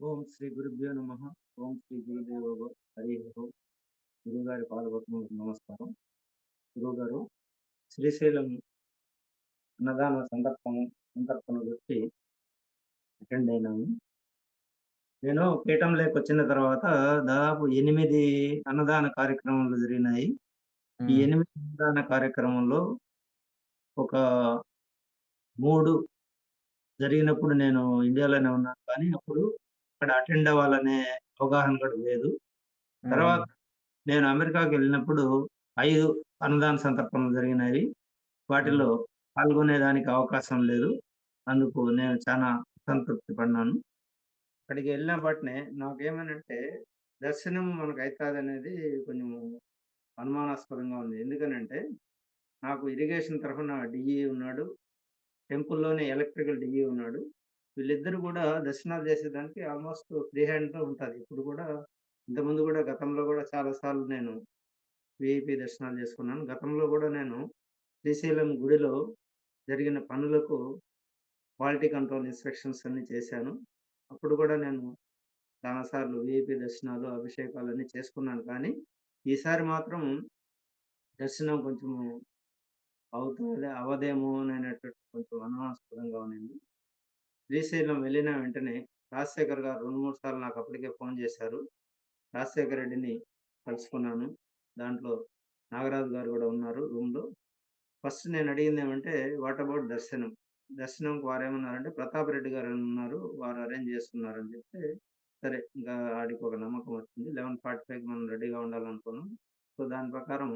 ఓం శ్రీ గురుభ్యో నమ. ఓం శ్రీ గురుదేవ హరి గురుగారి పాదపద్మకు నమస్కారం. గురుగారు శ్రీశైలం అన్నదాన సందర్భం సందర్భం వచ్చి అటెండ్ అయినాము నేను పీఠం లేక వచ్చిన తర్వాత దాదాపు ఎనిమిది అన్నదాన కార్యక్రమాలు జరిగినాయి ఈ. ఎనిమిది అన్నదాన కార్యక్రమంలో ఒక మూడు జరిగినప్పుడు నేను ఇండియాలోనే ఉన్నాను కానీ అప్పుడు అక్కడ అటెండ్ అవ్వాలనే అవగాహన కూడా లేదు తర్వాత. నేను అమెరికాకి వెళ్ళినప్పుడు ఐదు అన్నదాన సందర్భాలు జరిగినాయి వాటిలో. పాల్గొనేదానికి అవకాశం లేదు. అందుకు నేను చాలా సంతృప్తి పడినాను అక్కడికి వెళ్ళిన బట్నే నాకేమనంటే దర్శనం మనకు అవుతుంది అనేది కొంచెం అనుమానాస్పదంగా ఉంది. ఎందుకనంటే నాకు ఇరిగేషన్ తరఫున డిఈ ఉన్నాడు. టెంపుల్లోనే ఎలక్ట్రికల్ డిఈ ఉన్నాడు. వీళ్ళిద్దరు కూడా దర్శనాలు చేసేదానికి ఆల్మోస్ట్ ఫ్రీ హ్యాండ్లో ఉంటుంది ఇప్పుడు కూడా ఇంతకుముందు కూడా గతంలో కూడా చాలాసార్లు నేను విఐపి దర్శనాలు చేసుకున్నాను. గతంలో కూడా నేను శ్రీశైలం గుడిలో జరిగిన పనులకు క్వాలిటీ కంట్రోల్ ఇన్స్పెక్షన్స్ అన్ని చేశాను. అప్పుడు కూడా నేను చాలాసార్లు విఐపి దర్శనాలు అభిషేకాలు అన్నీ చేసుకున్నాను. కానీ ఈసారి మాత్రం దర్శనం కొంచెం అవుతుంది అవదేమో అనేటట్టు కొంచెం అనుమానాస్పదంగా ఉన్నింది. శ్రీశైలం వెళ్ళిన వెంటనే రాజశేఖర్ గారు రెండు మూడు సార్లు నాకు అప్పటికే ఫోన్ చేశారు. రాజశేఖర రెడ్డిని కలుసుకున్నాను. దాంట్లో నాగరాజు గారు కూడా ఉన్నారు రూమ్లో. ఫస్ట్ నేను అడిగింది ఏమంటే వాట్ అబౌట్ దర్శనం? దర్శనంకి వారు ఏమన్నారంటే ప్రతాప్ రెడ్డి గారు ఉన్నారు వారు అరేంజ్ చేసుకున్నారని చెప్తే సరే ఇంకా ఆడికి ఒక నమ్మకం వచ్చింది లెవెన్ ఫార్టీ ఫైవ్ మనం రెడీగా ఉండాలనుకున్నాం. సో దాని ప్రకారం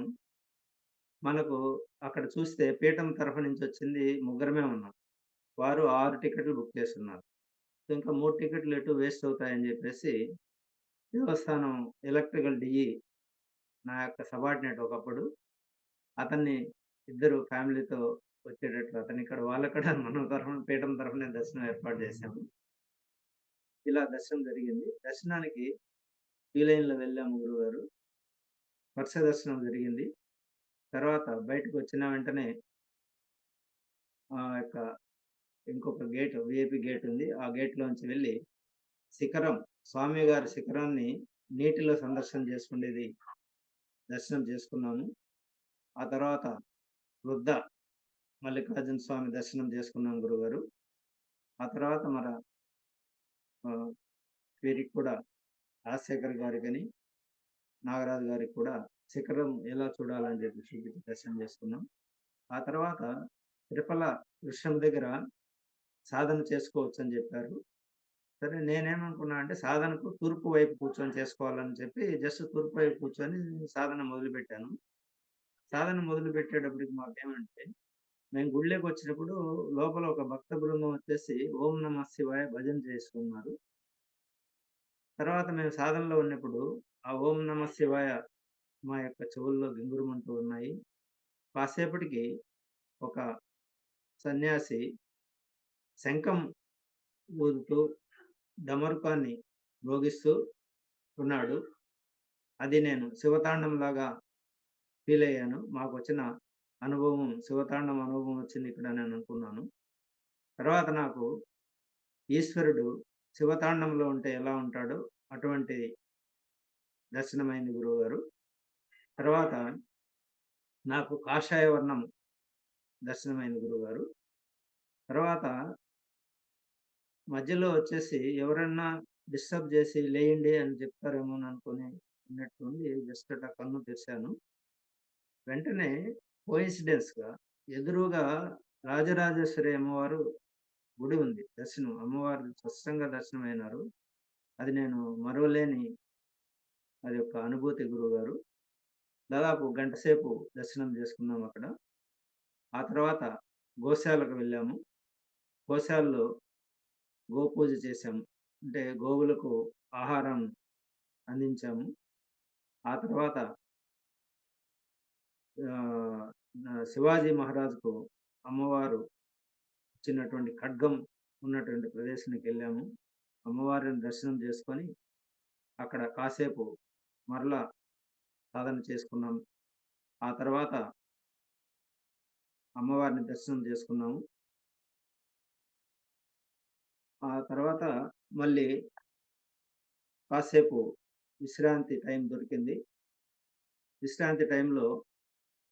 మనకు అక్కడ చూస్తే పీఠం తరఫు నుంచి వచ్చింది ముగ్గురమే ఉన్నాం. వారు ఆరు టికెట్లు బుక్ చేస్తున్నారు. సో ఇంకా మూడు టికెట్లు ఎటు వేస్ట్ అవుతాయని చెప్పేసి దేవస్థానం ఎలక్ట్రికల్ డిఈ నా యొక్క సబార్డినేట్ ఒకప్పుడు అతన్ని ఇద్దరు ఫ్యామిలీతో వచ్చేటట్లు అతను ఇక్కడ వాళ్ళక్కడ మన తరఫున పీఠం తరఫున దర్శనం ఏర్పాటు చేశాము. ఇలా దర్శనం జరిగింది. దర్శనానికి క్యూ లైన్లో వెళ్ళాము గురుగారు. వరుస దర్శనం జరిగింది. తర్వాత బయటకు వచ్చిన వెంటనే ఆ యొక్క ఇంకొక గేట్ విఐపి గేట్ ఉంది. ఆ గేట్లోంచి వెళ్ళి శిఖరం స్వామి గారి శిఖరాన్ని నీటిలో సందర్శన చేసుకునేది దర్శనం చేసుకున్నాము. ఆ తర్వాత వృద్ధ మల్లికార్జున స్వామి దర్శనం చేసుకున్నాం గురుగారు. ఆ తర్వాత మన వీరికి కూడా రాజశేఖర్ గారికి అని నాగరాజు గారికి కూడా శిఖరం ఎలా చూడాలని చెప్పి చూపించి దర్శనం చేసుకున్నాం. ఆ తర్వాత తిరుపల వృక్షం దగ్గర సాధన చేసుకోవచ్చు అని చెప్పారు. సరే నేనేమనుకున్నా అంటే సాధనకు తూర్పు వైపు కూర్చొని చేసుకోవాలని చెప్పి జస్ట్ తూర్పు వైపు కూర్చొని సాధన మొదలుపెట్టాను. సాధన మొదలు పెట్టేటప్పటికి మాకేమంటే మేము గుళ్ళకి వచ్చినప్పుడు లోపల ఒక భక్త బృందం వచ్చేసి ఓం నమ శివాయ భజన చేసుకున్నారు తర్వాత మేము సాధనలో ఉన్నప్పుడు ఆ ఓం నమ శివాయ మా యొక్క చెవుల్లో గింగురుమంటూ ఉన్నాయి. కాసేపటికి ఒక సన్యాసి శంఖం ఊదుతూ డమరుకాన్ని భోగిస్తూ ఉన్నాడు. అది నేను శివతాండంలాగా ఫీల్ అయ్యాను మాకు వచ్చిన అనుభవం శివతాండం అనుభవం వచ్చింది ఇక్కడ నేను అనుకున్నాను. తర్వాత నాకు ఈశ్వరుడు శివతాండంలో ఉంటే ఎలా ఉంటాడో అటువంటి దర్శనమైంది గురువు గారు తర్వాత నాకు కాషాయ వర్ణం దర్శనమైంది గురుగారు తర్వాత మధ్యలో వచ్చేసి ఎవరన్నా డిస్టర్బ్ చేసి లేయండి అని చెప్తారేమో అని అనుకుని ఉన్నట్టుంది జస్ట్ అట్లా కన్ను తెరిచాను. వెంటనే కోయిన్సిడెన్స్గా ఎదురుగా రాజరాజేశ్వరి అమ్మవారు గుడి ఉంది. దర్శనం అమ్మవారు స్పష్టంగా దర్శనమైనారు. అది నేను మరవలేని అది ఒక అనుభూతి గురువుగారు. దాదాపు గంట సేపు దర్శనం చేసుకున్నాం అక్కడ. ఆ తర్వాత గోశాలకు వెళ్ళాము. గోశాలలో గోపూజ చేశాము. అంటే గోవులకు ఆహారం అందించాము. ఆ తర్వాత శివాజీ మహారాజుకు అమ్మవారు ఇచ్చినటువంటి ఖడ్గం ఉన్నటువంటి ప్రదేశానికి వెళ్ళాము అమ్మవారిని దర్శనం చేసుకొని, అక్కడ కాసేపు మరలా సాధన చేసుకున్నాము. ఆ తర్వాత అమ్మవారిని దర్శనం చేసుకున్నాము. ఆ తర్వాత మళ్ళీ కాసేపు విశ్రాంతి టైం దొరికింది. విశ్రాంతి టైంలో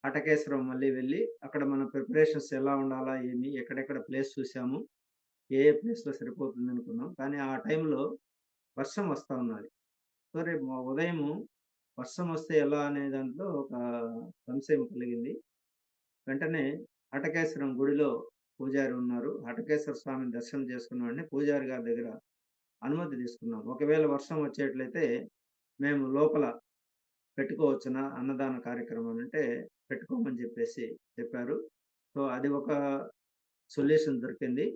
అటకేశ్వరం మళ్ళీ వెళ్ళి, అక్కడ మన ప్రిపరేషన్స్ ఎలా ఉండాలా, ఏమి, ఎక్కడెక్కడ ప్లేస్ చూసాము. ఏ ఏ ప్లేస్‌లో సరిపోతుందనుకున్నాం. కానీ ఆ టైంలో వర్షం వస్తూ ఉన్నది. సో, రేపు ఉదయము వర్షం వస్తే ఎలా అనే దాంట్లో ఒక సంశయం కలిగింది. వెంటనే హటకేశ్వరం గుడిలో పూజారి ఉన్నారు. హటకేశ్వర స్వామిని దర్శనం చేసుకున్న వెంటనే పూజారి గారి దగ్గర అనుమతి తీసుకున్నాం. ఒకవేళ వర్షం వచ్చేట్లయితే మేము లోపల పెట్టుకోవచ్చునా అన్నదాన కార్యక్రమం అంటే, పెట్టుకోమని చెప్పేసి చెప్పారు. సో, అది ఒక సొల్యూషన్ దొరికింది.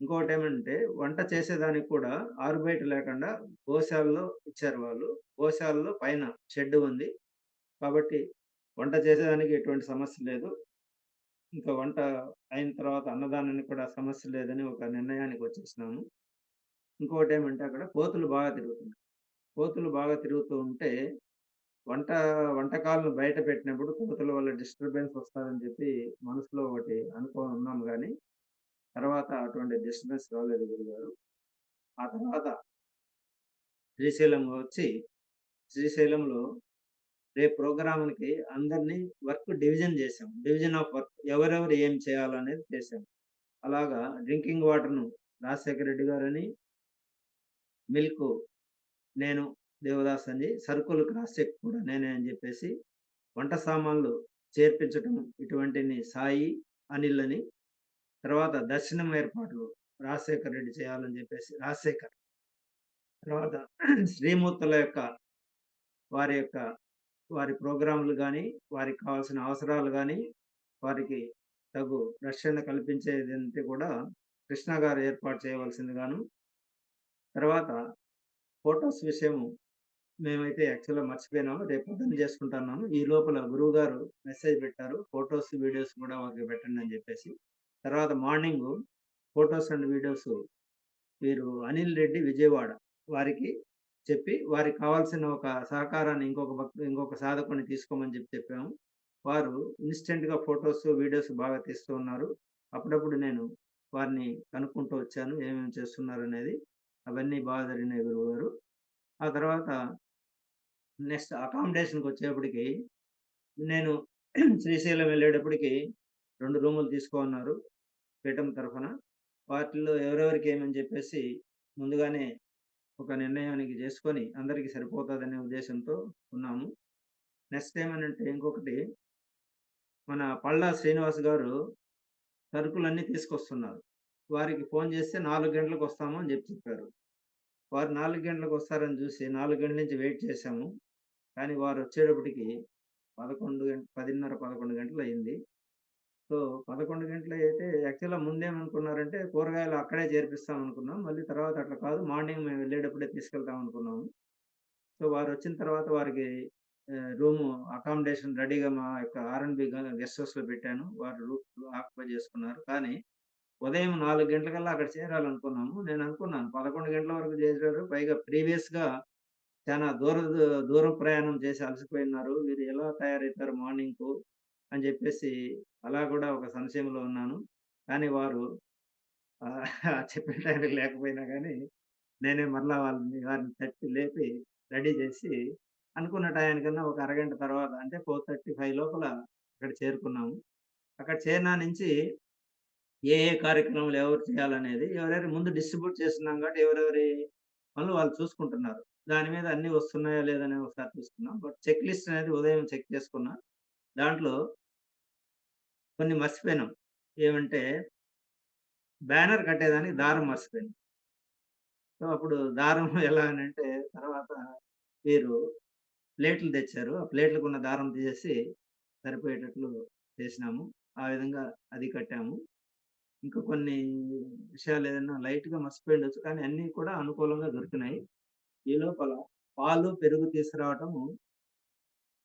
ఇంకోటి ఏమంటే వంట చేసేదానికి కూడా ఆరుబయట లేకుండా గోశాలలో ఇచ్చారు వాళ్ళు. గోశాలలో పైన షెడ్ ఉంది. కాబట్టి వంట చేసేదానికి ఎటువంటి సమస్య లేదు. ఇంకా వంట అయిన తర్వాత అన్నదానానికి కూడా సమస్య లేదని ఒక నిర్ణయానికి వచ్చేసినాము. ఇంకోటి ఏమంటే అక్కడ కోతులు బాగా తిరుగుతున్నాయి. కోతులు బాగా తిరుగుతూ ఉంటే వంట వంటకాలను బయట పెట్టినప్పుడు కోతల వల్ల డిస్టర్బెన్స్ వస్తారని చెప్పి మనసులో ఒకటి అనుకోని ఉన్నాం కానీ తర్వాత అటువంటి డిస్టర్బెన్స్ రాలేదు గురుగారు. ఆ తర్వాత శ్రీశైలం వచ్చి, శ్రీశైలంలో రేపు ప్రోగ్రామ్‌కి అందరిని వర్క్ డివిజన్ చేశాం. డివిజన్ ఆఫ్ వర్క్ ఎవరెవరు ఏం చేయాలనేది చేశాం. అలాగా డ్రింకింగ్ వాటర్‌ను రాజశేఖర రెడ్డి గారని మిల్క్ నేను దేవదాస్ అని, సరుకులు క్రాస్ చెక్ కూడా నేనే అని చెప్పేసి, వంట సామాన్లు చేర్పించటం ఇటువంటిని సాయి, అనిల్ అని, తర్వాత దర్శనం ఏర్పాట్లు రాజశేఖర్ రెడ్డి చేయాలని చెప్పేసి రాజశేఖర్. తర్వాత శ్రీమూర్తుల యొక్క వారి యొక్క వారి ప్రోగ్రాంలు కానీ వారికి కావాల్సిన అవసరాలు కానీ వారికి తగు రక్షణ కల్పించేదంతా కూడా కృష్ణ గారు ఏర్పాటు చేయవలసిందిగాను తర్వాత ఫోటోస్ విషయము మేమైతే యాక్చువల్‌గా మర్చిపోయినాము. రేపు పొద్దున్న చేసుకుంటున్నాము. ఈ లోపల గురువు గారు మెసేజ్ పెట్టారు. ఫొటోస్ వీడియోస్ కూడా మాకు పెట్టండి అని చెప్పేసి. తర్వాత మార్నింగ్ ఫోటోస్ అండ్ వీడియోస్ వీరు అనిల్ రెడ్డి విజయవాడ వారికి చెప్పి, వారికి కావాల్సిన ఒక సహకారాన్ని ఇంకొక భక్తు ఇంకొక సాధకుని తీసుకోమని చెప్పి చెప్పాము. వారు ఇన్స్టెంట్గా ఫొటోస్ వీడియోస్ బాగా తీస్తూ ఉన్నారు. అప్పుడప్పుడు నేను వారిని కనుక్కుంటూ వచ్చాను. ఏమేమి చేస్తున్నారు అనేది అవన్నీ బాగా జరిగినాయి గురువుగారు. ఆ తర్వాత నెక్స్ట్ అకామిడేషన్కి వచ్చేప్పటికి నేను శ్రీశైలం వెళ్ళేటప్పటికి రెండు రూములు తీసుకోన్నారు పీఠం తరఫున. వాటిల్లో ఎవరెవరికి ఏమని చెప్పేసి ముందుగానే ఒక నిర్ణయానికి చేసుకొని అందరికీ సరిపోతుందనే ఉద్దేశంతో ఉన్నాము. నెక్స్ట్ ఏమనంటే ఇంకొకటి మన పళ్ళా శ్రీనివాస్ గారు సరుకులన్నీ తీసుకొస్తున్నారు. వారికి ఫోన్ చేస్తే నాలుగు గంటలకు వస్తాము అని చెప్పి చెప్పారు. వారు నాలుగు గంటలకు వస్తారని చూసి నాలుగు గంటల నుంచి వెయిట్ చేశాము. కానీ వారు వచ్చేటప్పటికి 11 గంట 10:30, 11 గంటలయింది. సో, పదకొండు గంటలు అయితే యాక్చువల్‌గా ముందేమనుకున్నారంటే కూరగాయలు అక్కడే చేర్పిస్తాం అనుకున్నాం. మళ్ళీ తర్వాత అట్లా కాదు మార్నింగ్ మేము వెళ్ళేటప్పుడే తీసుకెళ్తాం అనుకున్నాము. సో, వారు వచ్చిన తర్వాత వారికి రూము అకామిడేషన్ రెడీగా మా యొక్క ఆర్ఎన్బి గెస్ట్ హౌస్‌లో పెట్టాను. వారు రూమ్ ఆక్యుపై చేసుకున్నారు. కానీ ఉదయం నాలుగు గంటలకల్లా అక్కడ చేరాలనుకున్నాము. నేను అనుకున్నాను 11 గంటల వరకు చేరారు. పైగా ప్రీవియస్‌గా చానా దూర దూరం ప్రయాణం చేసి అలసిపోయినారు వీరు ఎలా తయారైతారు మార్నింగ్‌కు అని చెప్పేసి అలా కూడా ఒక సంశయంలో ఉన్నాను. కానీ వారు చెప్పే చెప్పిన టైంకి లేకపోయినా కానీ నేనే మరలా వాళ్ళని వారిని తట్టి లేపి రెడీ చేసి అనుకున్న టయానికన్నా ఒక అరగంట తర్వాత అంటే 4:35 లోపల అక్కడ చేరుకున్నాము. అక్కడ చేరినా నుంచి ఏ ఏ కార్యక్రమాలు ఎవరు చేయాలనేది ఎవరెవరి ముందు డిస్ట్రిబ్యూట్ చేస్తున్నాం కాబట్టి ఎవరెవరి పనులు వాళ్ళు చూసుకుంటున్నారు. దాని మీద అన్ని వస్తున్నాయా లేదా అని ఒకసారి చూసుకున్నాం. బట్ చెక్ లిస్ట్ అనేది ఉదయం చెక్ చేసుకున్నా. దాంట్లో కొన్ని మర్చిపోయినాం. ఏమంటే బ్యానర్ కట్టేదానికి దారం మర్చిపోయినాం సో, అప్పుడు దారం ఎలా అని అంటే తర్వాత వీరు ప్లేట్లు తెచ్చారు. ఆ ప్లేట్లకున్న దారం తీసేసి సరిపోయేటట్లు చేసినాము. ఆ విధంగా అది కట్టాము. ఇంకా కొన్ని విషయాలు ఏదైనా లైట్‌గా మర్చిపోయుండొచ్చు. కానీ అన్నీ కూడా అనుకూలంగా దొరికినాయి. ఈ లోపల పాలు, పెరుగు తీసుకురావటం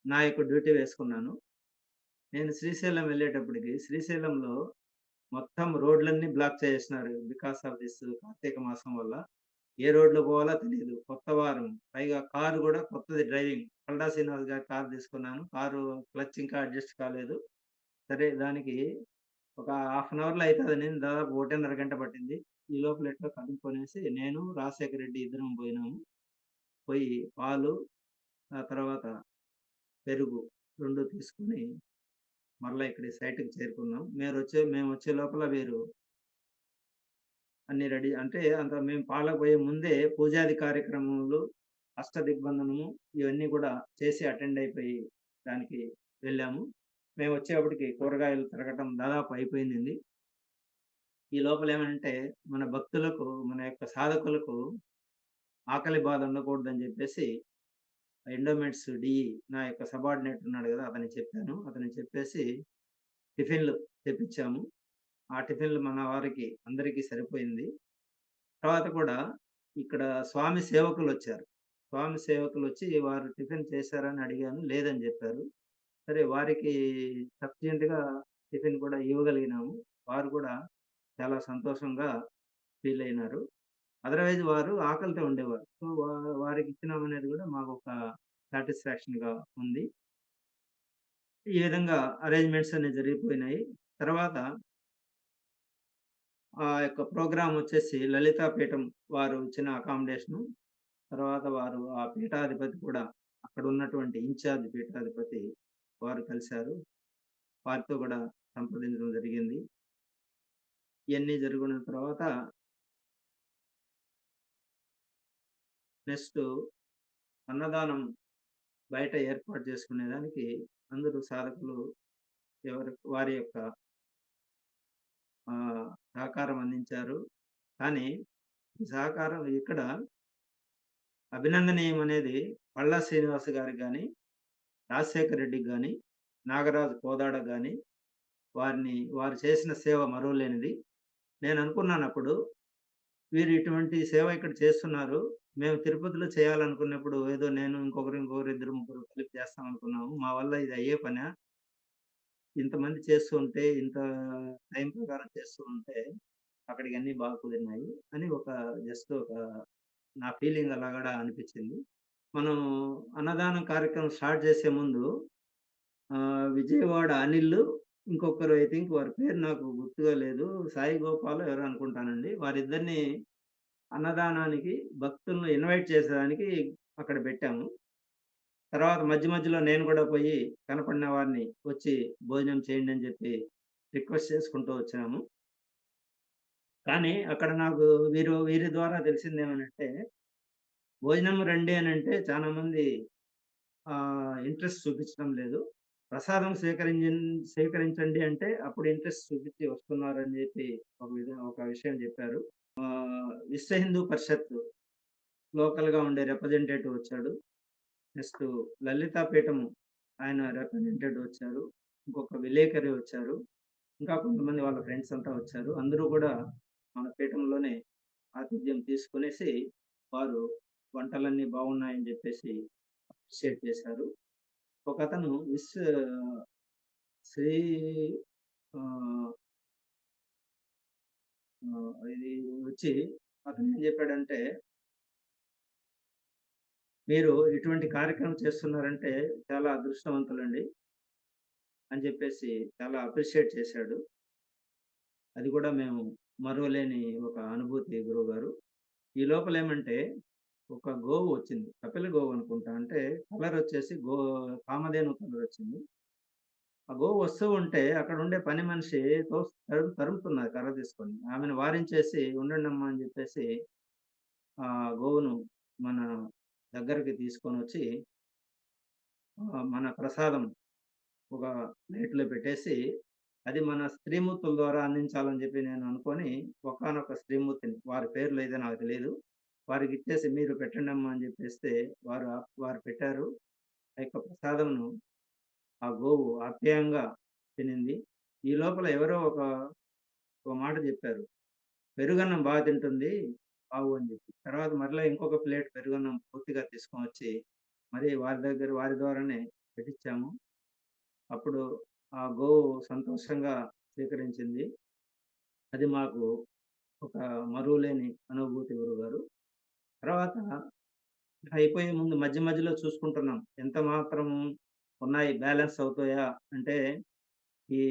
నా యొక్క డ్యూటీ వేసుకున్నాను. నేను శ్రీశైలం వెళ్ళేటప్పటికి శ్రీశైలంలో మొత్తం రోడ్లన్నీ బ్లాక్ చేసేసినారు. బికాస్ ఆఫ్ దిస్ కార్తీక మాసం వల్ల. ఏ రోడ్‌లో పోవాలో తెలియదు కొత్త వారం. పైగా కారు కూడా కొత్తది డ్రైవింగ్. 'కల్డా శ్రీనివాస్' గారి కారు తీసుకున్నాను. కారు క్లచ్ ఇంకా అడ్జస్ట్ కాలేదు. సరే దానికి ఒక హాఫ్ అన్ అవర్‌లో నేను దాదాపు 1:30 గంట పట్టింది. ఈ లోపల ఎట్లా కనుక్కొనేసి నేను, రాజశేఖర రెడ్డి ఇద్దరం పోయినాము. పోయి పాలు, ఆ తర్వాత పెరుగు రెండు తీసుకొని మరలా ఇక్కడ సైట్‌కి చేరుకున్నాం. మేము వచ్చే మేము వచ్చే లోపల మీరు అన్నీ రెడీ అంటే అంత మేము పాలకు పోయే ముందే పూజాది కార్యక్రమములు, అష్టదిగ్బంధనము ఇవన్నీ కూడా చేసి అటెండ్ అయిపోయి దానికి వెళ్ళాము. మేము వచ్చేప్పటికి కూరగాయలు తిరగటం దాదాపు అయిపోయింది. ఈ లోపల ఏమంటే మన భక్తులకు, మన యొక్క సాధకులకు ఆకలి బాధ ఉండకూడదని చెప్పేసి ఎండోమెంట్స్ డిఈ నా యొక్క సబార్డినేట్ ఉన్నాడు కదా అతని చెప్పాను. అతను చెప్పేసి టిఫిన్‌లు తెప్పించాము ఆ టిఫిన్‌లు మన వారికి అందరికీ సరిపోయింది. తర్వాత కూడా ఇక్కడ స్వామి సేవకులు వచ్చారు స్వామి సేవకులు వచ్చి వారు టిఫిన్ చేశారని అడిగాను. లేదని చెప్పారు సరే వారికి సఫిషియెంట్‌గా టిఫిన్ కూడా ఇవ్వగలిగినాము. వారు కూడా చాలా సంతోషంగా ఫీల్ అయినారు. అదర్‌వైజ్ వారు ఆకలితో ఉండేవారు. సో, వారికి ఇచ్చినాం అనేది కూడా మాకు మాకొక సాటిస్ఫాక్షన్‌గా ఉంది. ఈ విధంగా అరేంజ్‌మెంట్స్ అనేవి జరిగిపోయినాయి. తర్వాత ఆ యొక్క ప్రోగ్రాం వచ్చేసి లలితా పీఠం వారు ఇచ్చిన అకామిడేషను. తర్వాత వారు ఆ పీఠాధిపతి కూడా అక్కడ ఉన్నటువంటి ఇన్ఛార్జ్ పీఠాధిపతి వారు కలిశారు వారితో కూడా సంప్రదించడం జరిగింది. ఇవన్నీ జరుగుతున్న తర్వాత నెక్స్ట్ అన్నదానం బయట ఏర్పాటు చేసుకునేదానికి అందరూ సాధకులు ఎవరు వారి యొక్క సహకారం అందించారు. కానీ సహకారం ఇక్కడ అభినందనీయం అనేది పళ్ళ శ్రీనివాస్ గారికి కానీ రాజశేఖర్ రెడ్డికి కానీ నాగరాజు కోదాడ కానీ వారిని వారు చేసిన సేవ మరువలేనిది. అప్పుడు వీరు ఇటువంటి సేవ ఇక్కడ చేస్తున్నారు. మేము తిరుపతిలో చేయాలనుకున్నప్పుడు ఏదో నేను ఇంకొకరు, ఇంకొకరు ఇద్దరు, ముగ్గురు కలిపి చేస్తాం అనుకున్నాము. మా వల్ల ఇది అయ్యే పనా? ఇంతమంది చేస్తూ ఉంటే, ఇంత టైం ప్రకారం చేస్తూ ఉంటే అక్కడికి అన్నీ బాగా కుదిరినాయి అని ఒక జస్ట్ ఒక నా ఫీలింగ్ అలా అనిపించింది మనం అన్నదానం కార్యక్రమం స్టార్ట్ చేసే ముందు విజయవాడ అనిల్ ఇంకొకరు ఐ థింక్ వారి పేరు నాకు గుర్తుగా లేదు. సాయి గోపాల్ ఎవరో అనుకుంటానండి. వారిద్దరిని అన్నదానానికి భక్తులను ఇన్వైట్ చేసేదానికి అక్కడ పెట్టాము. తర్వాత మధ్య మధ్యలో నేను కూడా పోయి కనపడిన వారిని వచ్చి భోజనం చేయండి అని చెప్పి రిక్వెస్ట్ చేసుకుంటూ వచ్చాము. కానీ అక్కడ నాకు వీరు వీరి ద్వారా తెలిసిందేమనంటే భోజనం రండి అని చాలా మంది ఇంట్రెస్ట్ చూపించడం లేదు. ప్రసాదం స్వీకరించి స్వీకరించండి అంటే అప్పుడు ఇంట్రెస్ట్ చూపించి వస్తున్నారని చెప్పి ఒక విధ ఒక విషయం చెప్పారు విశ్వ హిందూ పరిషత్ లోకల్‌గా ఉండే రిప్రజెంటేటివ్ వచ్చాడు. నెక్స్ట్ లలితాపీఠము ఆయన రిప్రజెంటేటివ్ వచ్చారు. ఇంకొక విలేకరి వచ్చారు. ఇంకా కొంతమంది వాళ్ళ ఫ్రెండ్స్ అంతా వచ్చారు. అందరూ కూడా మన పీఠంలోనే ఆతిథ్యం తీసుకునేసి వారు వంటలన్నీ బాగున్నాయని చెప్పేసి అప్రిషియేట్ చేశారు. ఒక అతను విశ్వ శ్రీ ఇది వచ్చి అతనేం జెప్పాడంటే మీరు ఇటువంటి కార్యక్రమం చేస్తున్నారంటే చాలా అదృష్టవంతులండి. అని జెప్పేసి చాలా అప్రిషియేట్ చేశాడు. అది గూడా మేము మరువలేని ఒక అనుభూతి గురువుగారు. ఈ లోపల ఏమంటే ఒక గోవు వచ్చింది. కపిల గోవు అనుకుంటా. అంటే కలర్ వచ్చేసి గో కామధేను కలర్ వచ్చింది. ఆ గోవు వస్తూ ఉంటే అక్కడ ఉండే పని మనిషి తో తరుముతున్నది కర్ర తీసుకొని. ఆమెను వారించేసి ఉండండమ్మా అని చెప్పేసి ఆ గోవును మన దగ్గరికి తీసుకొని వచ్చి మన ప్రసాదం ఒక ప్లేట్‌లో పెట్టేసి అది మన స్త్రీమూర్తుల ద్వారా అందించాలని చెప్పి నేను అనుకొని ఒకానొక స్త్రీమూర్తిని వారి పేర్లయితే నాకు తెలియదు వారికి ఇచ్చేసి మీరు పెట్టండమ్మా అని చెప్పేస్తే వారు వారు పెట్టారు. ఆ యొక్క ప్రసాదంను ఆ గోవు ఆప్యాయంగా తినింది. ఈ లోపల ఎవరో ఒక, ఒక మాట చెప్పారు పెరుగన్నం బాగా తింటుంది బావు అని చెప్పి తర్వాత మరలా ఇంకొక ప్లేట్ పెరుగన్నం పూర్తిగా తీసుకొని వచ్చి మరి వారి దగ్గర వారి ద్వారానే పెట్టించాము అప్పుడు ఆ గోవు సంతోషంగా స్వీకరించింది. అది మాకు ఒక మరువులేని అనుభూతి గురువుగారు. తర్వాత అయిపోయే ముందు మధ్య మధ్యలో చూసుకుంటున్నాం. ఎంత మాత్రం ఉన్నాయి బ్యాలెన్స్ అవుతాయా? అంటే ఈ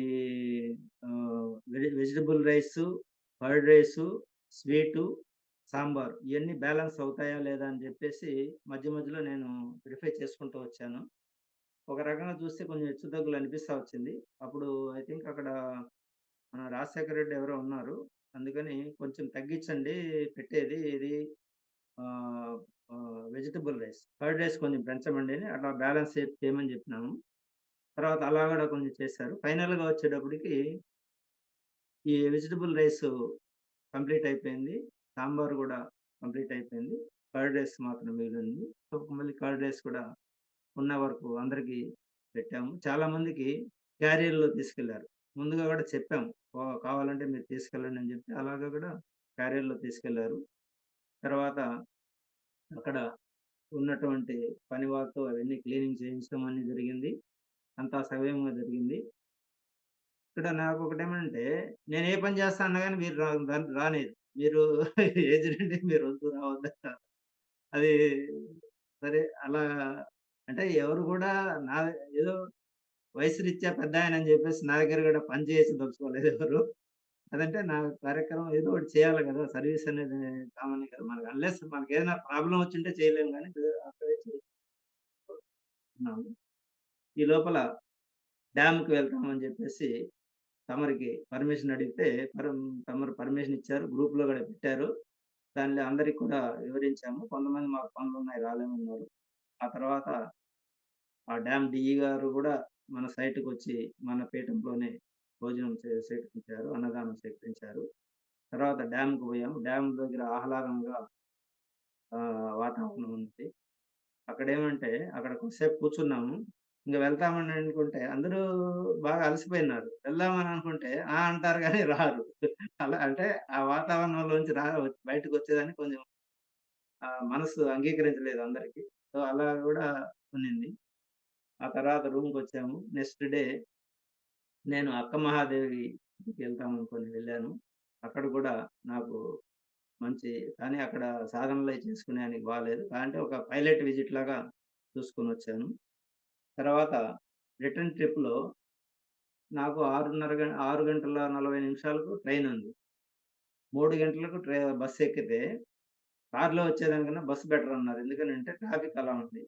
veg vegetable rice fried rice sweet, sambar ఇవన్నీ బ్యాలెన్స్ అవుతాయా? లేదా? అని చెప్పేసి మధ్య మధ్యలో నేను వెరిఫై చేసుకుంటూ వచ్చాను. ఒక రకంగా చూస్తే కొంచెం హెచ్చుతగ్గులు అనిపిస్తా వచ్చింది. అప్పుడు ఐ థింక్ అక్కడ మన రాజశేఖర రెడ్డి ఎవరో ఉన్నారు. అందుకని కొంచెం తగ్గించండి పెట్టేది ఇది వెజిటబుల్ రైస్. కర్డ్ రైస్ కొంచెం పెంచమండి అని అట్లా బ్యాలెన్స్ చేయమని చెప్పినాము తర్వాత అలా కూడా కొంచెం చేశారు. ఫైనల్‌గా వచ్చేటప్పటికి ఈ వెజిటబుల్ రైస్ కంప్లీట్ అయిపోయింది. సాంబార్ కూడా కంప్లీట్ అయిపోయింది. కర్డ్ రైస్ మాత్రం మిగిలింది. మళ్ళీ కర్డ్ రైస్ కూడా ఉన్న వరకు అందరికీ పెట్టాము. చాలామందికి క్యారియర్‌లో తీసుకెళ్ళారు. ముందుగా కూడా చెప్పాము. కావాలంటే మీరు తీసుకెళ్ళండి అని చెప్పి అలాగా కూడా క్యారియర్‌లో తీసుకెళ్ళారు. తర్వాత అక్కడ ఉన్నటువంటి పని వాళ్ళతో అవన్నీ క్లీనింగ్ చేయించడం అనేది జరిగింది. అంతా సవ్యంగా జరిగింది. ఇక్కడ నాకు ఒకటి ఏమంటే నేను ఏ పని చేస్తా అన్నా కానీ మీరు రా మీరు ఏజెంట్ మీరు వద్దు రావద్దంట అది సరే అలా అంటే ఎవరు కూడా నా ఏదో వయసు రీత్యా అని చెప్పేసి నా దగ్గర కూడా పని చేసి చేయించదలుచుకోలేదు ఎవరు. అదంటే నా కార్యక్రమం ఏదో ఒకటి చేయాలి కదా సర్వీస్ అనేది కామనే కదా! మనకి అన్‌లెస్ మనకి ఏదైనా ప్రాబ్లం వచ్చింటే చేయలేము కానీ అక్కడే ఉన్నాము. ఈ లోపల డ్యామ్‌కి వెళ్తామని చెప్పేసి తమరికి పర్మిషన్ అడిగితే తమరు పర్మిషన్ ఇచ్చారు. గ్రూప్‌లో కూడా పెట్టారు. దానిలో అందరికి కూడా వివరించాము. కొంతమంది మాకు పనులున్నాయి రాలేమన్నారు. ఆ తర్వాత ఆ డ్యామ్ డిఈ గారు కూడా మన సైట్‌కొచ్చి మన పీఠంలోనే భోజనం సేకరించారు అన్నదానం సేకరించారు తర్వాత డ్యామ్‌కి పోయాము. డ్యామ్ దగ్గర ఆహ్లాదంగా వాతావరణం ఉంది. అక్కడ ఏమంటే అక్కడ కొద్దిసేపు కూర్చున్నాము. ఇంకా వెళ్తామని అనుకుంటే అందరూ బాగా అలసిపోయినారు. వెళ్దామని అనుకుంటే ఆ! అంటారు కానీ రారు. అలా అంటే ఆ వాతావరణంలోంచి రా బయటకొచ్చేదానికి కొంచెం మనసు అంగీకరించలేదు అందరికీ సో, అలా కూడా ఉన్నింది. ఆ తర్వాత రూమ్‌కొచ్చాము. నెక్స్ట్ డే నేను అక్క మహాదేవి అనుకొని వెళ్ళాను. అక్కడ కూడా నాకు మంచి కానీ అక్కడ సాధనలు అయి చేసుకునేదానికి కానీ ఒక పైలట్ విజిట్ లాగా చూసుకొనొచ్చాను. తర్వాత రిటర్న్ ట్రిప్‌లో నాకు 6:30 గ ఆరు గంటల 40 నిమిషాలకు ట్రైన్ ఉంది మూడు గంటలకు ట్రై బస్సు ఎక్కితే కార్‌లో వచ్చేదానికన్నా బస్ బెటరన్నారు. ఎందుకంటే ట్రాఫిక్ అలా ఉంది.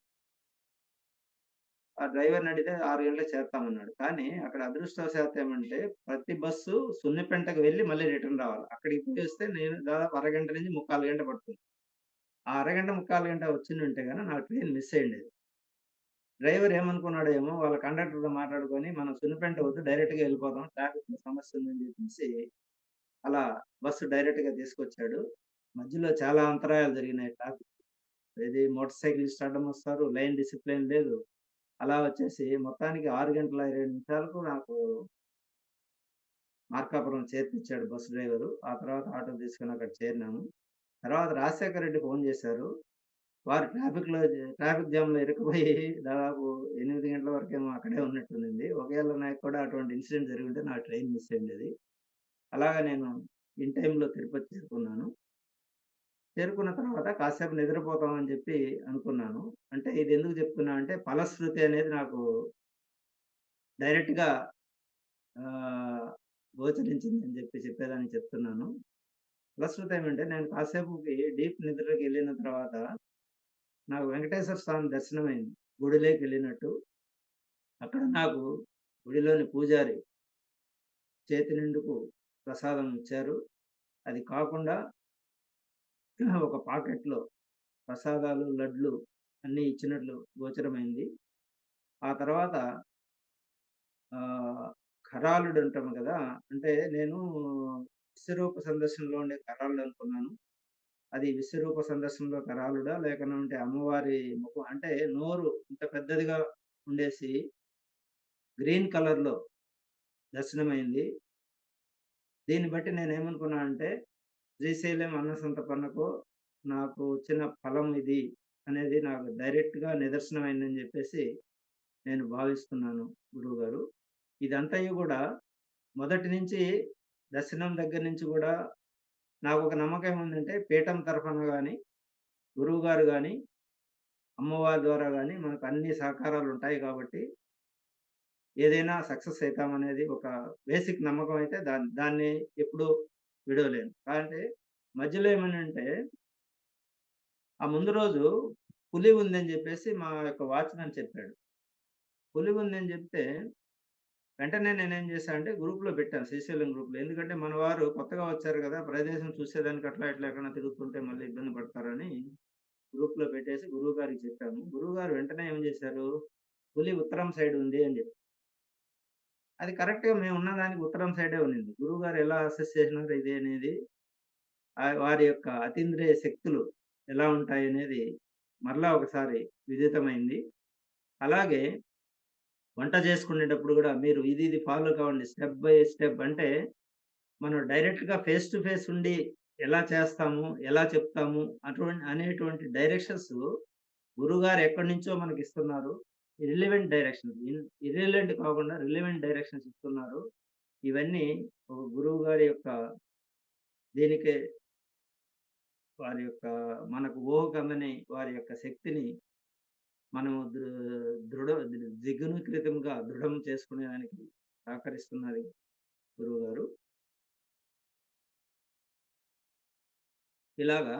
ఆ డ్రైవర్‌ని అడిగితే ఆరు గంటలకు చేస్తామన్నాడు కానీ అక్కడ అదృష్టవశాత్ ఏమంటే ప్రతి బస్సు సున్నిపెంటకు వెళ్ళి మళ్ళీ రిటర్న్ రావాలి. అక్కడికి పోయొస్తే నేను దాదాపు అరగంట నుంచి ముక్కాలు గంట పడుతుంది. ఆ అరగంట, ముక్కాలు గంట వచ్చి ఉంటే కానీ నాకు ట్రైన్ మిస్ అయ్యింది డ్రైవర్ ఏమనుకున్నాడో ఏమో వాళ్ళ కండక్టర్‌తో మాట్లాడుకొని మనం సున్నిపెంట వద్దు డైరెక్ట్‌గా వెళ్ళిపోదాం ట్రాఫిక్ సమస్య ఉందని చెప్పేసి అలా బస్సు డైరెక్ట్‌గా తీసుకొచ్చాడు. మధ్యలో చాలా అంతరాయాలు జరిగినాయి ట్రాఫిక్. ఇది మోటార్ సైకిలిస్ట్ వస్తారు లైన్ డిసిప్లిన్ లేదు. అలా వచ్చేసి మొత్తానికి ఆరు గంటల 20 నిమిషాలకు నాకు మార్కాపురం చేర్పించాడు బస్సు డ్రైవరు. ఆ తర్వాత ఆటో తీసుకొని అక్కడ చేరినాము. తర్వాత రాజశేఖర్ రెడ్డి ఫోన్ చేశారు. వారు ట్రాఫిక్‌లో ట్రాఫిక్ జామ్‌లో ఇరుక్కుపోయి దాదాపు ఎనిమిది గంటల వరకేమో అక్కడే ఉన్నట్టుంది ఒకవేళ నాకు కూడా అటువంటి ఇన్సిడెంట్ జరిగుంటే నా ట్రైన్ మిస్ అయ్యుండేది. అలాగా నేను ఇన్ టైంలో తిరుపతి చేరుకున్నాను. చేరుకున్న తర్వాత కాసేపు నిద్రపోతామని చెప్పి అనుకున్నాను. అంటే ఇది ఎందుకు చెప్తున్నా అంటే ఫలశ్రుతి అనేది నాకు డైరెక్ట్‌గా గోచరించింది గోచరించిందని చెప్పి చెప్పేదాన్ని చెప్తున్నాను. ఫలశ్రుతి ఏమంటే నేను కాసేపుకి డీప్ నిద్రకెళ్ళిన తర్వాత నాకు వెంకటేశ్వర స్వామి దర్శనమైంది. గుడిలోకెళ్ళినట్టు. అక్కడ నాకు గుడిలోని పూజారి చేతి నిండుకు ప్రసాదం ఇచ్చారు. అది కాకుండా ఒక పాకెట్‌లో ప్రసాదాలు, లడ్లు అన్నీ ఇచ్చినట్లు గోచరమైంది. ఆ తర్వాత కరాలుడు అంటాము కదా అంటే నేను విశ్వరూప సందర్శనలో ఉండే కరాలుడు అనుకున్నాను. అది విశ్వరూప సందర్శనలో కరాలుడా లేకనంటే అమ్మవారి ముఖం అంటే నోరు ఇంత పెద్దదిగా ఉండేసి గ్రీన్ కలర్‌లో దర్శనమైంది. దీన్ని బట్టి నేనేమనుకున్నానంటే శ్రీశైలం అన్నసంతర్పణకు నాకు వచ్చిన ఫలం ఇది అనేది నాకు డైరెక్ట్‌గా నిదర్శనమైందని చెప్పేసి నేను భావిస్తున్నాను గురువు గారు ఇదంతా కూడా మొదటి నుంచి దర్శనం దగ్గర నుంచి కూడా నాకు ఒక నమ్మకం ఏంటంటే పీఠం తరఫున గాని, గురువుగారు కానీ అమ్మవారి ద్వారా కానీ మనకు అన్ని సహకారాలు ఉంటాయి కాబట్టి ఏదైనా సక్సెస్ అవుతామనేది ఒక బేసిక్ నమ్మకం అయితే దాన్ని దాన్ని ఎప్పుడూ విడవలేను. అంటే మధ్యలో ఏమనంటే ఆ ముందు రోజు పులి ఉందని చెప్పేసి మా యొక్క వాచ్‌మెన్ చెప్పాడు. పులి ఉందని చెప్తే వెంటనే నేనేం చేశా అంటే గ్రూప్‌లో పెట్టాను. శ్రీశైలం గ్రూప్‌లో. ఎందుకంటే మన వారు కొత్తగా వచ్చారు కదా ప్రదేశం చూసేదానికి అట్లా ఇట్లా ఎక్కడైనా తిరుగుతుంటే మళ్ళీ ఇబ్బంది పడతారని గ్రూప్‌లో పెట్టేసి గురువుగారికి చెప్పాము. గురువుగారు వెంటనే ఏం చేశారు, పులి ఉత్తరం సైడ్ ఉంది అని చెప్పి అది కరెక్ట్‌గా మేము ఉన్న దానికి ఉత్తరం సైడే ఉన్నింది. గురువుగారు ఎలా అసెస్ చేసినారు ఇది అనేది వారి యొక్క అతీంద్రియ శక్తులు ఎలా ఉంటాయి అనేది మరలా ఒకసారి విదితమైంది. అలాగే వంట చేసుకునేటప్పుడు కూడా మీరు ఇది ఇది ఫాలో కావండి. స్టెప్ బై స్టెప్ అంటే మనం డైరెక్ట్‌గా ఫేస్ టు ఫేస్ ఉండి ఎలా చేస్తాము, ఎలా చెప్తాము అటువంటి అనేటువంటి డైరెక్షన్స్ గురువుగారు ఎక్కడి నుంచో మనకి ఇస్తున్నారు రిలివెంట్ డైరెక్షన్స్. ఇన్ కాకుండా రిలవెంట్ డైరెక్షన్స్ ఇస్తున్నారు. ఇవన్నీ ఒక గురువు గారి యొక్క దీనికే వారి యొక్క మనకు ఊహకందని వారి యొక్క శక్తిని మనము దృఢ దిగునీకృతంగా దృఢం చేసుకునేదానికి సహకరిస్తున్నది గురువుగారు. ఇలాగా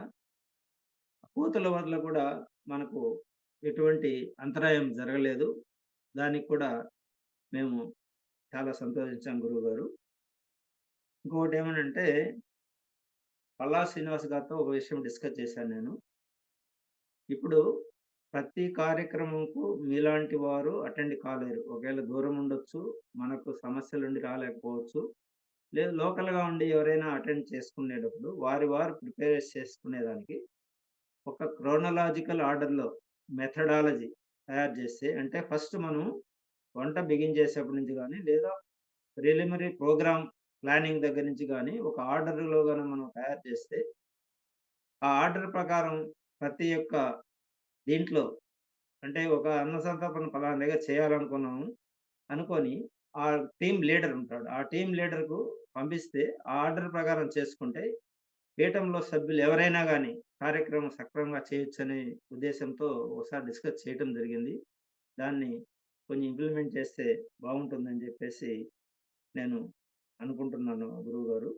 కోతుల వల్ల కూడా మనకు ఎటువంటి అంతరాయం జరగలేదు. దానికి కూడా మేము చాలా సంతోషించాం గురువుగారు. ఇంకొకటేమనంటే పల్లా శ్రీనివాస్ గారితో ఒక విషయం డిస్కస్ చేశాను నేను. ఇప్పుడు ప్రతి కార్యక్రమంకు మీలాంటి వారు అటెండ్ కాలేరు. ఒకవేళ దూరం ఉండొచ్చు, మనకు సమస్యలు ఉండి రాలేకపోవచ్చు. లేదు లోకల్‌గా ఉండి ఎవరైనా అటెండ్ చేసుకునేటప్పుడు వారి వారు ప్రిపేర్ చేసుకునేదానికి ఒక క్రోనలాజికల్ ఆర్డర్‌లో మెథడాలజీ తయారు చేస్తే అంటే ఫస్ట్ మనం వంట బిగిన్ చేసేప్పటి నుంచి కానీ లేదా ప్రిలిమినరీ ప్రోగ్రామ్ ప్లానింగ్ దగ్గర నుంచి కానీ ఒక ఆర్డర్‌లో కానీ మనం తయారు చేస్తే ఆ ఆర్డర్ ప్రకారం ప్రతి ఒక్క దీంట్లో అంటే ఒక అన్న సంతర్పణ పలానా దగ్గర చేయాలనుకున్నాము. అనుకొని ఆ టీమ్ లీడర్ ఉంటాడు. ఆ టీమ్ లీడర్‌కు పంపిస్తే ఆ ఆర్డర్ ప్రకారం చేసుకుంటే పీఠంలో సభ్యులు ఎవరైనా కానీ కార్యక్రమం సక్రమంగా చేయొచ్చనే ఉద్దేశంతో ఒకసారి డిస్కస్ చేయటం జరిగింది. దాన్ని కొంచెం ఇంప్లిమెంట్ చేస్తే బాగుంటుందని చెప్పేసి నేను అనుకుంటున్నాను గురువు గారు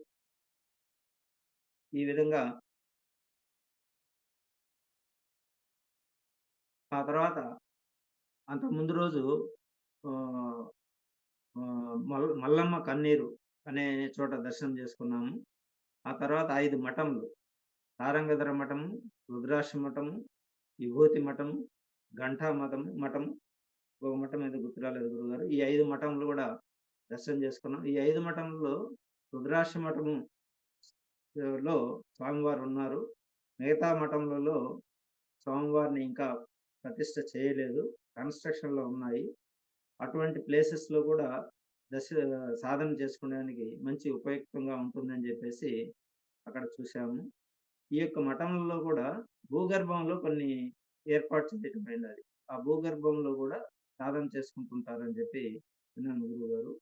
ఈ విధంగా ఆ తర్వాత అంత ముందు రోజు మల్లమ్మ కన్నీరు అనే చోట దర్శనం చేసుకున్నాము. ఆ తర్వాత ఐదు మఠంలు తారంగధర మఠము, రుద్రాక్ష మఠము, విభూతి మఠము, ఘంటా మఠము మఠము, ఒక మఠం ఏదో గుర్తురాలేదు గురుగారు ఈ ఐదు మఠంలో కూడా దర్శనం చేసుకున్నాం. ఈ ఐదు మఠంలో రుద్రాక్ష మఠము లో స్వామివారు ఉన్నారు. మిగతా మఠములలో స్వామివారిని ఇంకా ప్రతిష్ట చేయలేదు. కన్‌స్ట్రక్షన్‌లో ఉన్నాయి. అటువంటి ప్లేసెస్‌లో కూడా దశ సాధన చేసుకోవడానికి మంచి ఉపయుక్తంగా ఉంటుందని చెప్పేసి అక్కడ చూసాము. ఈ యొక్క మఠంలో కూడా భూగర్భంలో కొన్ని ఏర్పాటు చేయటమైనది. ఆ భూగర్భంలో కూడా సాధన చేసుకుంటుంటారని చెప్పి విన్నాను గురువుగారు.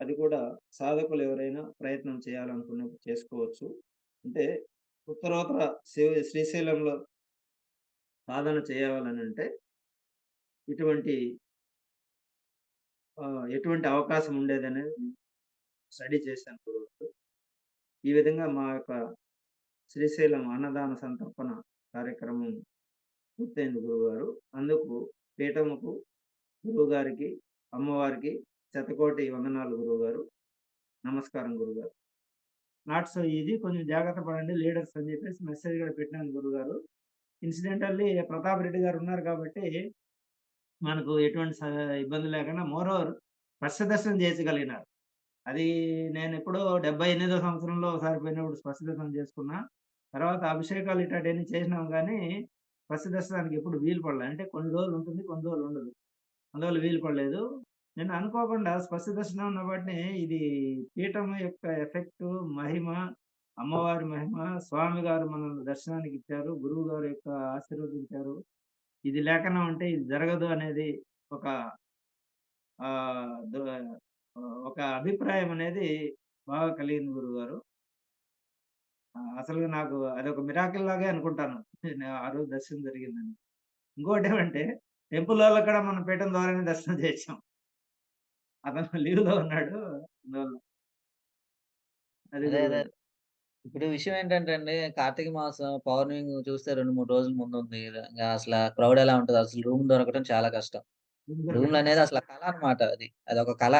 అది కూడా సాధకులు ఎవరైనా ప్రయత్నం చేయాలనుకున్నప్పుడు చేసుకోవచ్చు. అంటే ఉత్తరోత్తర శ్రీ శ్రీశైలంలో సాధన చేయాలనంటే ఇటువంటి ఎటువంటి అవకాశం ఉండేదనేది స్టడీ చేశాను గురువుగారు. ఈ విధంగా మా యొక్క శ్రీశైలం అన్నదాన సంతర్పణ కార్యక్రమం పూర్తయింది గురువుగారు. అందుకు పీఠముకు, గురువుగారికి, అమ్మవారికి శతకోటి వందనాలు గురువుగారు. నమస్కారం గురుగారు. నాట్ సో ఈజీ కొంచెం జాగ్రత్త పడండి లీడర్స్ అని చెప్పేసి మెసేజ్ కూడా పెట్టినాను గురుగారు. ఇన్సిడెంటల్లీ ప్రతాప్ రెడ్డి గారు ఉన్నారు కాబట్టి మనకు ఎటువంటి ఇబ్బంది లేకుండా మోరోవర్ స్పర్శ దర్శనం చేయించగలిగినారు. అది నేనెప్పుడో 78 సంవత్సరంలో ఒకసారి పోయినప్పుడు స్పర్శ దర్శనం చేసుకున్నా. తర్వాత అభిషేకాలు ఇట్లాంటియన్నీ చేసినాం కానీ పసి దర్శనానికి ఎప్పుడు వీలు పడలేదు అంటే కొన్ని రోజులు ఉంటుంది, కొన్ని రోజులు ఉండదు. అందువల్ల వీలు పడలేదు. నేను అనుకోకుండా స్పష్ట దర్శనం ఉన్నప్పటిని ఇది పీఠం యొక్క ఎఫెక్ట్ మహిమ, అమ్మవారి మహిమ, స్వామి గారు మనల్ని దర్శనానికి ఇచ్చారు. గురువు గారు యొక్క ఆశీర్వదించారు. ఇది లేకుండా ఉంటే ఇది జరగదు అనేది ఒక ఒక అభిప్రాయం అనేది బాగా కలిగింది గురువుగారు. గారు అసలుగా నాకు అదొక మిరాకిల్ లాగే అనుకుంటాను. నే ఆ రోజు దర్శనం జరిగిందని. ఇంకోటేమంటే టెంపుల్ కూడా మనం పీఠం ద్వారానే దర్శనం చేయించాం. అతను లీవ్‌లో ఉన్నాడు. అందువల్ల. అది అదే. అదే. గురువుగారు. ఇప్పుడు విషయం ఏంటంటే అండి, కార్తీక మాసం పౌర్ణమి చూస్తే 2, 3 రోజుల ముందుంది. ఇంగ అసల క్రౌడ్ ఎలా ఉంటదో అసలు రూమ్ దొరకడం చాలా కష్టం. రూమ్‌లనేది అసల కల అన్నమాట అది. అదొక కల.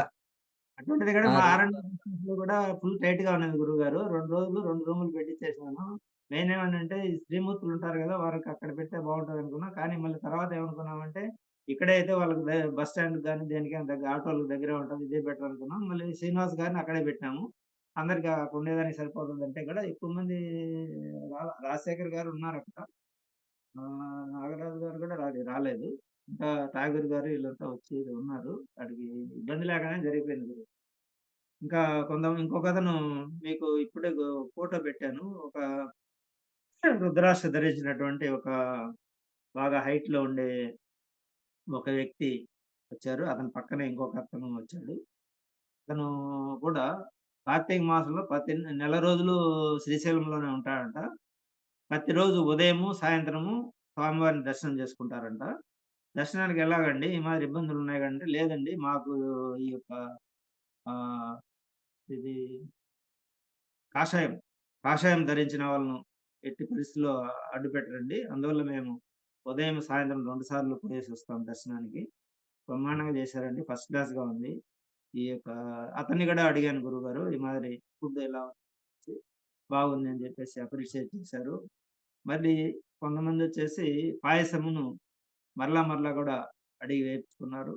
అటువంటిది కూడా మా ఆర్ఎండ్‌బి బిజినెస్‌లో కూడా ఫుల్ టైట్‌గా ఉన్నది గురువుగారు. 2 రోజులు 2 రూములు పెట్టిచ్చేసాను. మెయిన్ ఏమనంటే ఈ శ్రీమూర్తులు ఉంటారు గదా! వారికి అక్కడ పెడితే బావుంటదనుకున్నా. కానీ మళ్ళీ తర్వాత ఏమనుకున్నామంటే ఇక్కడే అయితే వాళ్ళకి బస్ స్టాండ్‌కి గాని, దేనికైనా దగ్గర ఆటో‌లకి దగ్గరే ఉంటది. ఇదే బెటర్ అనుకున్నాం. మళ్ళీ శ్రీనివాస్ గారిని అక్కడే పెట్టాము. అందరికి అక్కడ ఉండేదానికి సరిపోతుందంటే కూడా ఎక్కువ మంది రా రాజశేఖర్ గారు ఉన్నారక్కడ. ఆహ్, నాగరాజు గారు కూడా రాలే రాలేదు. ఇంకా ఠాగూర్ గారు వీళ్ళంతా వచ్చి ఉన్నారు. అక్కడికి ఇబ్బంది లేకనే జరిగిపోయింది గురు. ఇంకా కొంత ఇంకొకతను మీకు ఇప్పుడే ఫోటో పెట్టాను. ఒక రుద్రాక్ష ధరించినటువంటి ఒక బాగా హైట్‌లో ఉండే ఒక వ్యక్తి వచ్చారు. అతని పక్కనే ఇంకొక అతను వచ్చాడు. అతను కూడా కార్తీక మాసంలో ప్రతి నెల రోజులు శ్రీశైలంలోనే ఉంటాడంట. ప్రతిరోజు ఉదయము, సాయంత్రము స్వామివారిని దర్శనం చేసుకుంటారంట. దర్శనానికి ఎలాగండి? ఈ మాదిరి ఇబ్బందులు ఉన్నాయి కదంటే, లేదండి మాకు ఈ యొక్క ఆ ఇది కాషాయం, కాషాయం ధరించిన వాళ్ళను ఎట్టి పరిస్థితిలో అడ్డుపెట్టరండి. అందువల్ల మేము ఉదయం, సాయంత్రం రెండు సార్లు పోయేసి వస్తాం దర్శనానికి. బ్రహ్మాండంగా చేశారండి. ఫస్ట్ క్లాస్‌గా ఉంది. ఈ యొక్క అతన్ని కూడా అడిగాను గురుగారు ఈ మాదిరి ఫుడ్ ఎలా ఉంది? బాగుంది అని చెప్పేసి అప్రిషియేట్ చేశారు. మళ్ళీ కొంతమందొచ్చేసి పాయసమును మరలా మరలా కూడా అడిగి వేయించుకున్నారు.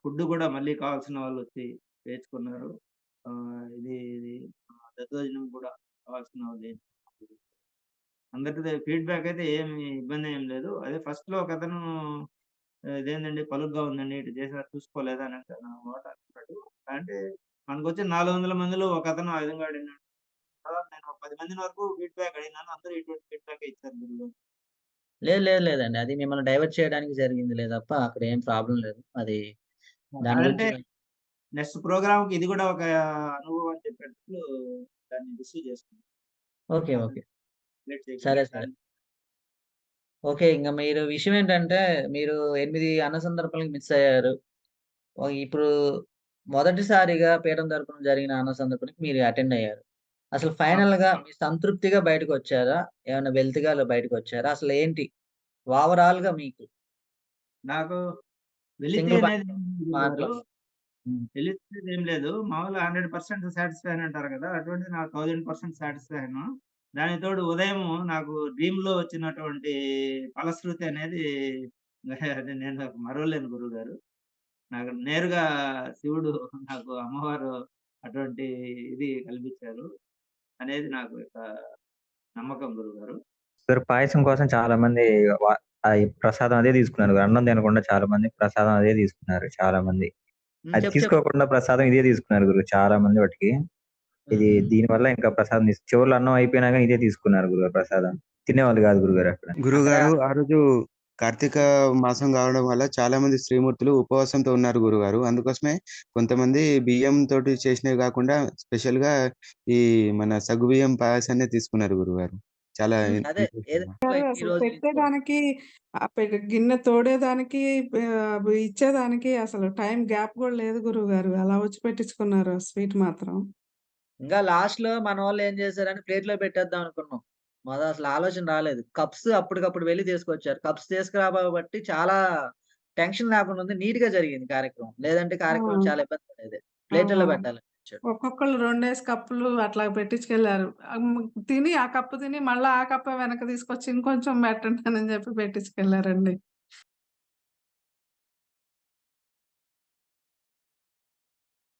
ఫుడ్ కూడా మళ్ళీ కావాల్సిన వాళ్ళు వచ్చి వేయించుకున్నారు. ఇది ఇది దద్దోజనం కూడా కావాల్సిన వాళ్ళు అందరిది ఫీడ్‌బ్యాక్ అయితే ఏమి ఇబ్బంది ఏం లేదు. అదే ఫస్ట్‌లో ఒకతను ఇదేందండి పలుగ్గా ఉందండి. ఇటు చేసిన చూసుకోలేదా అని నా మాట అంటున్నాడు. అంటే మనకొచ్చిన 400 మందిలో ఒకతను ఆ విధంగా అడిగినాడు. తర్వాత నేను పది మంది వరకు ఫీడ్‌బ్యాక్ అడిగినాను. అందరూ ఇటువంటి ఫీడ్బ్యాక్ ఇచ్చారు లేదు. లేదు. లేదండి. అది మిమ్మల్ని డైవర్ట్ చేయడానికి జరిగిందిలే తప్ప అక్కడ ఏం ప్రాబ్లమ్ లేదు. అది దాని అంటే గురించి నెక్స్ట్ ప్రోగ్రామ్‌కి ఇది కూడా ఒక అనుభవం అని చెప్పేటట్లు దాన్ని రిసీవ్ చేసుకున్నాను. ఓకే. ఓకే. సరే. సరే. ఓకే. ఇంగ మీరు విషయం ఏంటంటే మీరు 8 అన్న సందర్పణలకి మిస్ అయ్యారు. ఇప్పుడు మొదటిసారిగా పీఠం తరపున జరిగిన అన్న సందర్పణకి మీరు అటెండ్ అయ్యారు. అసలు ఆ! ఫైనల్‌గా మీరు సంతృప్తిగా బయటకొచ్చారా? ఏమన్నా వెల్తీగా బయటకొచ్చారా? అసలు ఏంటి? ఓవరాల్‌గా మీకు నాకు వెలితి సింగిల్ అనేది పాయింట్‌లో. హ్మ్. ఏం లేదు. మామూలుగా 100% సాటిస్ఫై అంటారు కదా! అటువంటిది నాకు 1000% సాటిస్ఫాక్షను. దానికి తోడు ఉదయం నాకు డ్రీమ్‌లో వచ్చినటువంటి ఫలశ్రుతి అనేది అది నేను మరవలేను గురువుగారు. నాకు నేరుగా శివుడు నాకు అమ్మవారు అటువంటి ఇది కల్పించారు అనేది నాకు ఒక నమ్మకం గురువుగారు. సార్ పాయసం కోసం చాలా మంది ప్రసాదం అదే తీసుకున్నారు. అన్నం తినకుండా చాలా మంది ప్రసాదం అదే తీసుకున్నారు చాలా మంది. అది. తీసుకోకుండా ప్రసాదం ఇదే తీసుకున్నారు గురు చాలా మంది వాటికి. ఇది హుహు. దీనివల్ల ఇంకా ప్రసాదం చివర్లో అన్నం అయిపోయినా గాని ఇదే తీసుకున్నారు గురుగారు ప్రసాదం. తినేవాళ్ళు కాదు గురుగారు అక్కడ. గురువుగారు ఆ రోజు కార్తీక మాసం కావడం వల్ల చాలా మంది స్త్రీమూర్తులు ఉపవాసంతో ఉన్నారు గురుగారు. అందుకోసమే కొంతమంది బియ్యం తోటి చేసినవి కాకుండా స్పెషల్‌గా ఈ మన సగ్గుబియ్యం పాయసాన్నే తీసుకున్నారు గురుగారు. చాలా గారు. పెట్టేదానికి గిన్నె తోడేదానికి ఇచ్చేదానికి అసలు టైం గ్యాప్ గూడా లేదు గురువుగారు. అలా వచ్చి పెట్టించుకున్నారు స్వీట్ మాత్రం. ఇంకా లాస్ట్‌లో మనోళ్ళు ఏం చేశారంటే ప్లేట్‌లో పెట్టేద్దాం అనుకున్నాం. మాకు అసలు ఆలోచన రాలేదు. కప్స్ అప్పటికప్పుడు వెళ్ళి తీసుకొచ్చారు. కప్స్ తీసుకురాబట్టి చాలా టెన్షన్ లేకుండా ఉంది. నీట్‌గా జరిగింది కార్యక్రమం. లేదంటే! కార్యక్రమం చాలా ఇబ్బంది పడేది. ప్లేట్‌లలో పెట్టాలనిపించాడు. ఒక్కొక్కళ్ళు 2 కప్పులు అట్లా పెట్టించుకెళ్ళారు. తిని ఆ కప్పు తిని మళ్ళా ఆ కప్పే వెనక్కి తీసుకొచ్చి ఇంకొంచెం పెట్టండి అని చెప్పి పెట్టించుకెళ్ళారండి.